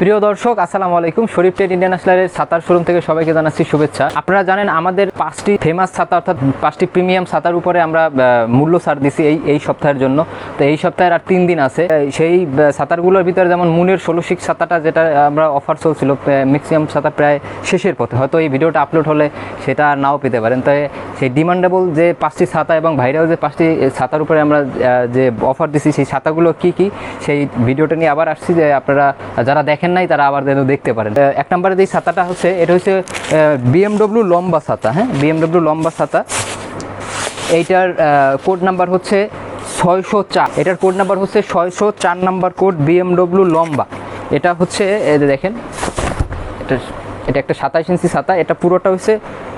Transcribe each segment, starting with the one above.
প্রিয় দর্শক আসসালামু আলাইকুম। শরীফ ট্রেড ইন্টারন্যাশনালের ছাতার শোরুম থেকে সবাইকে জানাচ্ছি শুভেচ্ছা। আপনারা জানেন আমাদের পাঁচটি ফেমাস ছাতা অর্থাৎ পাঁচটি প্রিমিয়াম ছাতার উপরে আমরা মূল্য ছাড় দিছি এই এই সপ্তাহের জন্য। তো এই সপ্তাহের আর তিন দিন আছে। সেই আহ, ছাতারগুলোর ভিতরে যেমন মুনের ষোলো শিক ছাতাটা যেটা আমরা অফার চলছিল ম্যাক্সিমাম ছাতা প্রায় শেষের পথে। হয়তো এই ভিডিওটা আপলোড হলে সেটা আর নাও পেতে পারেন। তাই সেই ডিমান্ডেবল যে পাঁচটি ছাতা এবং ভাইরাল যে পাঁচটি ছাতার উপরে আমরা যে অফার দিছি সেই ছাতাগুলো কি কি সেই ভিডিওটা নিয়ে আবার আসছি। যে আপনারা যারা দেখেন নাই, তারা আবার যেন দেখতে পারেন। এক নম্বরে যে ছাতাটা হচ্ছে, এটা হচ্ছে বিএমডব্লিউ লম্বা ছাতা হ্যাঁ? বিএমডব্লিউ লম্বা ছাতা। এইটার কোড নাম্বার হচ্ছে ছয়শো চার। এটার কোড নাম্বার হচ্ছে ছয়শো চার নাম্বার কোড বিএমডব্লিউ লম্বা। এটা হচ্ছে দেখেন, এটা এটা একটা সাতাশ ইঞ্চি ছাতা, এটা পুরোটা হচ্ছে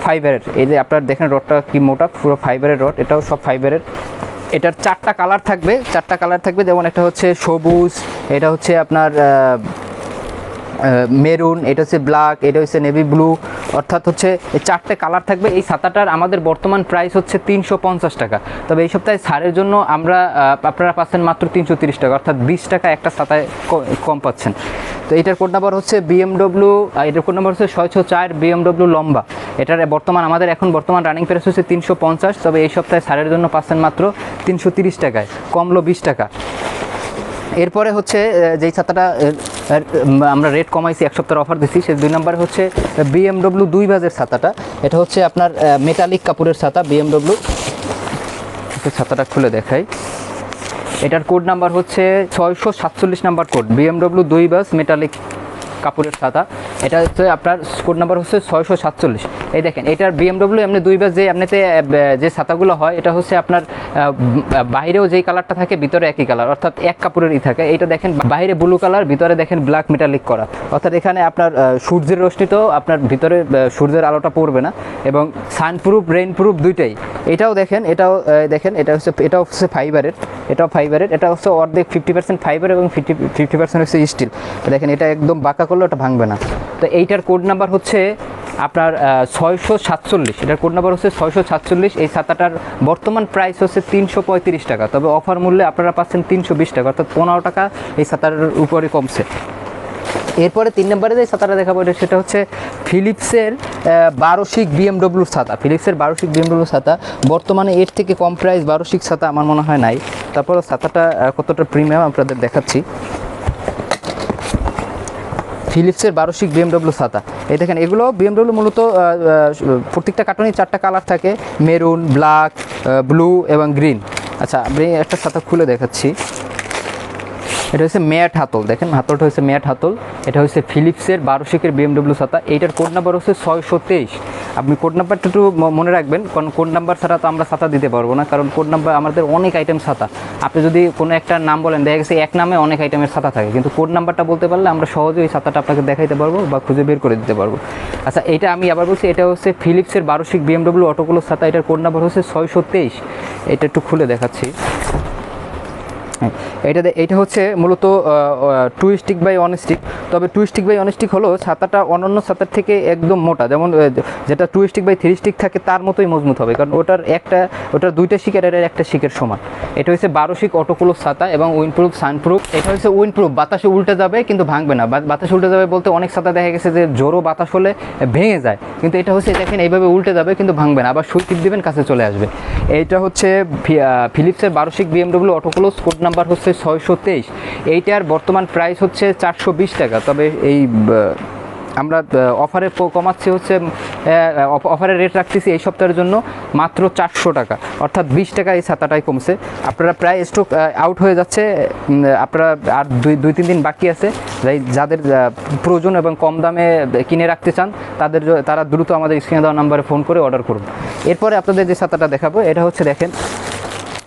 ফাইবারের। এই যে আপনার দেখেন, রডটা কি মোটা, পুরো ফাইবারের রড, এটাও সব ফাইবারের। এটার চারটা কালার থাকবে, চারটা কালার থাকবে, যেমন একটা হচ্ছে সবুজ, এটা হচ্ছে আপনার মেরুন, এটা হচ্ছে ব্ল্যাক, এটা হচ্ছে নেভি ব্লু, অর্থাৎ হচ্ছে এই চারটে কালার থাকবে। এই ছাতাটার আমাদের বর্তমান প্রাইস হচ্ছে তিনশো পঞ্চাশ টাকা। তবে এই সপ্তাহে ছাড়ের জন্য আমরা আপনারা পাচ্ছেন মাত্র তিনশো তিরিশ টাকা, অর্থাৎ বিশ টাকা একটা ছাতায় কম পাচ্ছেন। তো এটার কোড নাম্বার হচ্ছে বিএমডব্লিউ এটার কোড নাম্বার হচ্ছে ছয়শো চার বিএমডব্লিউ লম্বা। এটার বর্তমান, আমাদের এখন বর্তমান রানিং প্রাইস হচ্ছে তিনশো পঞ্চাশ, তবে এই সপ্তাহে ছাড়ের জন্য পাচ্ছেন মাত্র তিনশো তিরিশ টাকায়, কমলো বিশ টাকা। এরপরে হচ্ছে যেই ছাতাটা আমরা রেট কমাইছি, এক সপ্তাহের অফার দিচ্ছি সে দুই নম্বরে হচ্ছে বিএমডব্লিউ দুই বাজের ছাতাটা। এটা হচ্ছে আপনার মেটালিক কাপড়ের ছাতা বিএমডব্লিউ ছাতাটা খুলে দেখাই। এটার কোড নাম্বার হচ্ছে ছয়শো সাতচল্লিশ নাম্বার কোড বিএমডব্লিউ দুই বাস মেটালিক কাপড়ের ছাতা। এটা হচ্ছে আপনার কোড নাম্বার হচ্ছে ছয়শো সাতচল্লিশ। এই দেখেন, এটার বিএমডব্লিউ এমনি দুই যে এমনিতে যে ছাতাগুলো হয়, এটা হচ্ছে আপনার বাইরেও যেই কালারটা থাকে, ভিতরে একই কালার। অর্থাৎ এক কাপড়েরই থাকে। এটা দেখেন, বাইরে ব্লু কালার ভিতরে দেখেন ব্ল্যাক মেটালিক করা। অর্থাৎ এখানে আপনার সূর্যের রশ্মিতেও আপনার ভিতরে সূর্যের আলোটা পড়বে না। এবং সানপ্রুফ রেইনপ্রুফ দুইটাই। এটাও দেখেন এটাও দেখেন, এটা হচ্ছে, এটাও হচ্ছে ফাইবারের এটাও ফাইবারের এটা হচ্ছে অর্ধেক ফিফটি পার্সেন্ট ফাইবার এবং ফিফটি ফিফটি পার্সেন্ট হচ্ছে স্টিল দেখেন, এটা একদম বাঁকা করলে ওটা ভাঙবে না। তো এইটার কোড নাম্বার হচ্ছে আপনার ছয়শো সাতচল্লিশ। এটার কোড নাম্বার হচ্ছে ছয়শো সাতচল্লিশ। এই ছাতাটার বর্তমান প্রাইস হচ্ছে তিনশো পঁয়ত্রিশ টাকা। তবে অফার মূল্যে আপনারা পাচ্ছেন তিনশো বিশ টাকা, অর্থাৎ পনেরো টাকা এই ছাতার উপরে কমছে। এরপরে তিন নম্বরে যে ছাতাটা দেখাবো সেটা হচ্ছে ফিলিপসের বারোশিক বিএমডব্লিউ ছাতা। ফিলিপসের বারোশিক বিএমডব্লিউ ছাতা। বর্তমানে এর থেকে কম প্রাইস বারোশিক ছাতা আমার মনে হয় নাই। তারপরে ছাতাটা কতটা প্রিমিয়াম আপনাদের দেখাচ্ছি। ফিলিপসের বারোশিক বিএমডব্লিউ ছাতা। এই দেখেন, এগুলো বিএমডব্লিউ মূলত প্রত্যেকটা কার্টুনে চারটা কালার থাকে মেরুন ব্ল্যাক ব্লু এবং গ্রিন আচ্ছা আমি একটা ছাতা খুলে দেখাচ্ছি। এটা হচ্ছে ম্যাট হাতল, দেখেন হাতলটা হচ্ছে ম্যাট হাতল। এটা হচ্ছে ফিলিপসের বারোশিকের বিএমডব্লিউ ছাতা, এইটার কোড নাম্বার হচ্ছে ছয়শো তেইশ। আপনি কোড নাম্বারটা একটু মনে রাখবেন, কারণ কোড নাম্বার ছাড়া তো আমরা ছাতা দিতে পারব না, কারণ কোড নাম্বার আমাদের অনেক আইটেম ছাতা। আপনি যদি কোনো একটা নাম বলেন, দেখা গেছে এক নামে অনেক আইটেমের ছাতা থাকে, কিন্তু কোড নাম্বারটা বলতে পারলে আমরা সহজে ওই ছাতাটা আপনাকে দেখাইতে পারব বা খুঁজে বের করে দিতে পারব। আচ্ছা এটা আমি আবার বলছি, এটা হচ্ছে ফিলিপসের বারোশিক বিএমডব্লিউ অটোগুলো ছাতা, এটার কোড নাম্বার হচ্ছে ছয়শো তেইশ। এটা একটু খুলে দেখাচ্ছি। হ্যাঁ, এটা এইটা হচ্ছে মূলত two stick by one stick তবে two stick by one stick হলো ছাতাটা অন্যান্য ছাতার থেকে একদম মোটা। যেমন যেটা two stick by three stick থাকে তার মতোই মজবুত হবে। কারণ ওটার একটা ওটার দুইটা শিকের এর একটা শিকের সমান। এটা হচ্ছে বারো শিক অটোকুলোর ছাতা এবং উইনপ্রুফ সানপ্রুফ এটা হচ্ছে উইনপ্রুফ বাতাসে উল্টে যাবে কিন্তু ভাঙবে না। বাতাসে উল্টে যাবে বলতে অনেক ছাতা দেখা গেছে যে জোরো বাতাস হলে ভেঙে যায়। কিন্তু এটা হচ্ছে দেখেন এইভাবে উল্টে যাবে কিন্তু ভাঙবে না। আবার সুই টিপ দিবেন কাছে চলে আসবে। এইটা হচ্ছে ফিলিপসের বারোশিক BMW auto close code number হচ্ছে ছয়শো তেইশ। এইটার বর্তমান প্রাইস হচ্ছে চারশো বিশ টাকা। তবে এই আমরা অফারে কমাচ্ছি হচ্ছে অফারের রেট রাখতেছি এই সপ্তাহের জন্য মাত্র চারশো টাকা। অর্থাৎ বিশ টাকা এই ছাতাটাই কমছে। আপনারা প্রায় স্টক আউট হয়ে যাচ্ছে। আপনারা আর দুই দুই, তিন দিন বাকি আছে। যাই, যাদের প্রয়োজন এবং কম দামে কিনে রাখতে চান, তাদের তারা দ্রুত আমাদের স্ক্রিনে দেওয়া নাম্বারে ফোন করে অর্ডার করুন। এরপরে আপনাদের যে ছাতাটা দেখাবো, এটা হচ্ছে দেখেন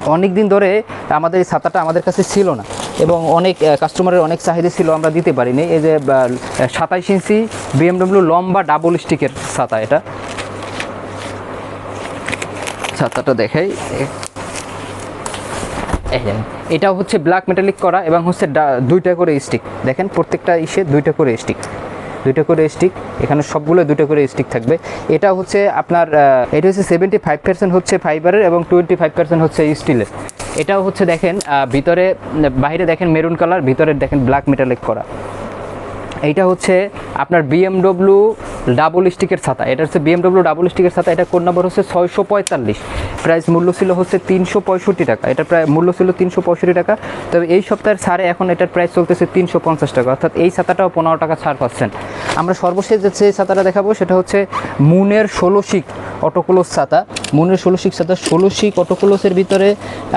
অনেক দিন ধরে আমাদের এই ছাতাটা আমাদের কাছে ছিল না এবং অনেক কাস্টমারের অনেক চাহিদা ছিল, আমরা দিতে পারিনি। এই যে সাতাইশ ইঞ্চি বিএমডব্লিউ লম্বা ডাবল স্টিকের ছাতা এটা। ছাতাটা দেখাই। এ- এই দেখেন। এটাও হচ্ছে ব্ল্যাক মেটালিক করা এবং হচ্ছে দুইটা করে স্টিক দেখেন, প্রত্যেকটা ইসে দুইটা করে স্টিক দুইটা করে স্টিক এখানে সবগুলো দুটো করে স্টিক থাকবে। এটা হচ্ছে আপনার এটা হচ্ছে সেভেন্টি ফাইভ পার্সেন্ট হচ্ছে ফাইবারের এবং টোয়েন্টি ফাইভ পার্সেন্ট হচ্ছে স্টিলের এটাও হচ্ছে দেখেন ভিতরে, বাইরে দেখেন মেরুন কালার ভিতরে দেখেন ব্ল্যাক মেটালেক করা। এইটা হচ্ছে আপনার বিএমডব্লিউ ডাবল স্টিকের ছাতা। এটা হচ্ছে বিএমডব্লিউ ডাবল স্টিকের ছাতা। এটা কোন নাম্বার হচ্ছে ছয়শো পঁয়তাল্লিশ। প্রাইস মূল্য ছিল হচ্ছে তিনশো পঁয়ষট্টি টাকা। এটা প্রায় মূল্য ছিল তিনশো পঁয়ষট্টি টাকা। তবে এই সপ্তাহের ছাড়ে এখন এটার প্রাইস চলতেছে তিনশো পঞ্চাশ টাকা। অর্থাৎ এই ছাতাটাও পনেরো টাকা ছাড় পাচ্ছেন। আমরা সর্বশেষ যে ছাতাটা দেখাবো, সেটা হচ্ছে মুনের ষোলো শিক অটোক্লোস ছাতা। মুনের ষোলো শিক ছাতা। ষোলো শিক অটোক্লোসের ভিতরে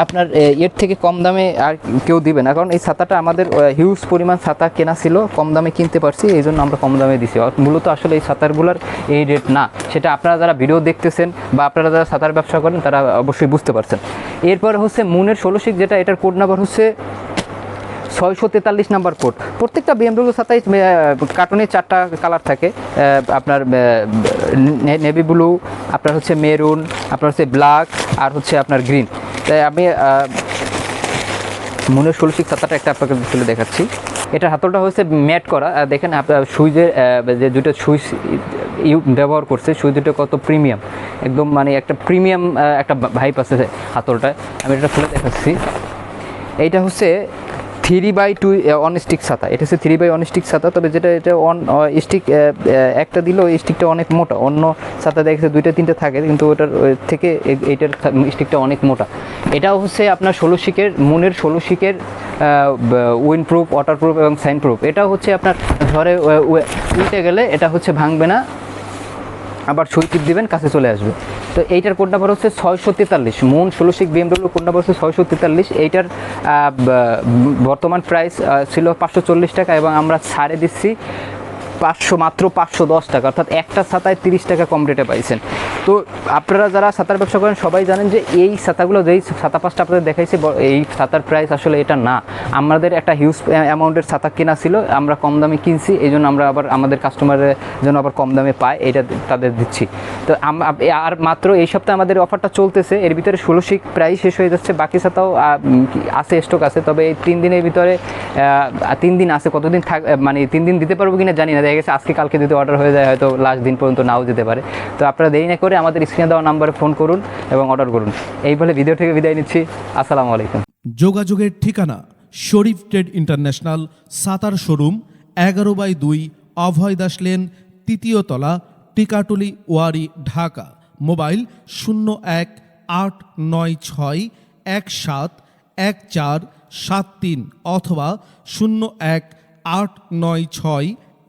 আপনার এর থেকে কম দামে আর কেউ দিবে না। কারণ এই ছাতাটা আমাদের হিউজ পরিমাণ ছাতা কেনা ছিল, কম দামে কিনতে পারছি, এই জন্য আমরা কম দামে দিছি। মূলত আসলে এই ছাতারগুলোর এই রেট না। সেটা আপনারা যারা ভিডিও দেখতেছেন বা আপনারা যারা ছাতার ব্যবসা করেন, তারা অবশ্যই বুঝতে পারছেন। এরপর হচ্ছে মুনের ষোলো শিক যেটা, এটার কোড নাম্বার হচ্ছে ছয়শো তেতাল্লিশ নাম্বার কোড প্রত্যেকটা বিএমডব্লিউ সাতাইশ কার্টুনে চারটা কালার থাকে। আপনার নেভি ব্লু আপনার হচ্ছে মেরুন আপনার হচ্ছে ব্ল্যাক আর হচ্ছে আপনার গ্রিন। তাই আমি আহ, মনের ষোলশিক ছাতাটা একটা আপনাকে তুলে দেখাচ্ছি। এটা হাতলটা হচ্ছে ম্যাট করা। দেখেন আপনার সুইচের যে দুটো সুইচ ব্যবহার করছে সুইচ দুটো কত প্রিমিয়াম। একদম মানে একটা প্রিমিয়াম একটা ভাইপ আছে হাতলটায়। আমি এটা খুলে দেখাচ্ছি। এইটা হচ্ছে three by two one stick ছাতা। এটা হচ্ছে থ্রি বাই অন স্টিক ছাতা, তবে যেটা, এটা অন স্টিক একটা দিলেও স্টিকটা অনেক মোটা। অন্য ছাতা দেখছে দুইটা, তিনটা থাকে, কিন্তু ওটার থেকে এইটার স্টিকটা অনেক মোটা। এটাও হচ্ছে আপনার ষোলো শিকের, মুনের ষোলো শিকের উইন্ড প্রুফ ওয়াটার প্রুফ এবং সাইন প্রুফ এটাও হচ্ছে আপনার উয়ে- উল্টে গেলে এটা হচ্ছে ভাঙবে না। আবার টিপ দিবেন, কাছে চলে আসবে। তো এইটার কোড নাম্বার হচ্ছে ছয়শো তেতাল্লিশ। মন ষোলোশিক বিএমডব্লিউ কোড নাম্বার হচ্ছে ছয়শো তেতাল্লিশ। এইটার বর্তমান প্রাইস ছিল পাঁচশো চল্লিশ টাকা এবং আমরা ছাড়ে দিচ্ছি পাঁচশো, মাত্র পাঁচশো দশ টাকা, অর্থাৎ একটা ছাতায় তিরিশ টাকা কম রেটে পাইছেন। তো আপনারা যারা ছাতার ব্যবসা করেন, সবাই জানেন যে এই ছাতাগুলো, যেই ছাতা পাঁচটা আপনাদের দেখাইছি এই ছাতার প্রাইস আসলে এটা না। আমাদের একটা হিউজ অ্যামাউন্টের ছাতা কেনা ছিল, আমরা কম দামে কিনছি এই জন্য আমরা আবার আমাদের কাস্টমারের জন্য আবার কম দামে পাই এটা তাদের দিচ্ছি। তো আর মাত্র এই সপ্তাহে আমাদের অফারটা চলতেছে, এর ভিতরে ষোলোশিক প্রায় শেষ হয়ে যাচ্ছে, বাকি ছাতাও আছে স্টক আছে, তবে এই তিন দিনের ভিতরে তিন দিন আছে, কতদিন থাক মানে তিন দিন দিতে পারব কিনা জানি না দেখা গেছে, আজকে কালকে যদি অর্ডার হয়ে যায়, হয়তো লাস্ট দিন পর্যন্ত নাও যেতে পারে। তো আপনারা দেরি না করে আমাদের স্ক্রিনে দেওয়া নাম্বারে ফোন করুন এবং অর্ডার করুন। এই বলে ভিডিও থেকে বিদায় নিচ্ছি। আসসালামু আলাইকুম। যোগাযোগের ঠিকানা, শরীফ ট্রেড ইন্টারন্যাশনাল, সাতার শোরুম, এগারো বাই দুই, অভয় দাস লেন, তৃতীয় তলা, টিকাটুলি, ওয়ারি, ঢাকা। মোবাইল শূন্য এক, আট, নয়, ছয়, এক, সাত, এক, চার, সাত, তিন অথবা শূন্য এক, আট, নয়, ছয়